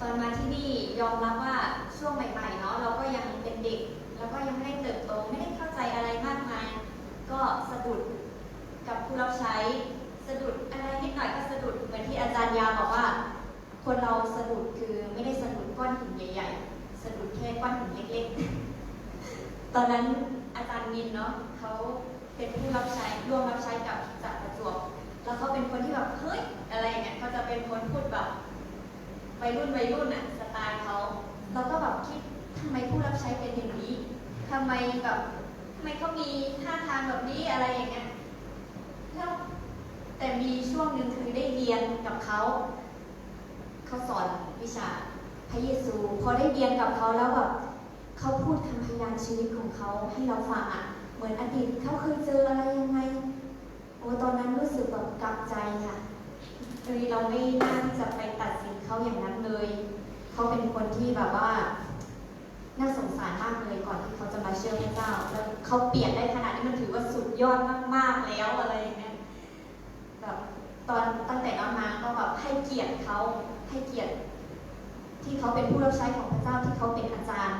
ตอนมาที่นี่ยอมรับว่าช่วงใหม่ๆเนาะเราก็ยังเป็นเด็ก แล้วก็ยังไม่ได้เติบโตไม่ได้เข้าใจอะไรมากมาย ก็สะดุดกับผู้รับใช้สะดุดอะไรนิดหน่อยก็สะดุดเหมือนที่อาจารย์ยาบอกว่า คนเราสะดุดคือไม่ได้สะดุดก้อนหินใหญ่ๆสะดุดแค่ก้อนหินเล็กๆ ตอนนั้นอาจารย์มินเนาะเขาเป็นผู้รับใช้ร่วมรับใช้กับจากรประจวบแล้วเขาเป็นคนที่แบบเฮ้ยอะไรเงี้ยเขาจะเป็นคนพูด วัยรุ่นวัยรุ่นอะสไตล์เขาเราก็แบบคิดทำไมผู้รับใช้เป็นอย่างนี้ทำไมแบบทำไมเขามีท่าทางแบบนี้อะไรอย่างเงี้ยแล้วแต่มีช่วงหนึ่งคือได้เรียนกับเขาเขาสอนวิชาพระเยซูพอได้เรียนกับเขาแล้วแบบเขาพูดคำพยานชีวิตของเขาให้เราฟังอะเหมือนอดีตเขาเคยเจออะไรยังไงโอ้ตอนนั้นรู้สึกแบบกลับใจค่ะ เลยเราไม่น่าที่จะไปตัดสินเขาอย่างนั้นเลย เขาเป็นคนที่แบบว่า น่าสงสารมากเลยก่อนที่เขาจะมาเชื่อพระเจ้า แล้วเขาเปลี่ยนได้ขนาดนี้มันถือว่าสุดยอดมากๆแล้วอะไรอย่างเงี้ยแบบตอนตั้งแต่น้องมาก็แบบให้เกียรติเขาให้เกียรติ ที่เขาเป็นผู้รับใช้ของพระเจ้าที่เขาเป็นอาจารย์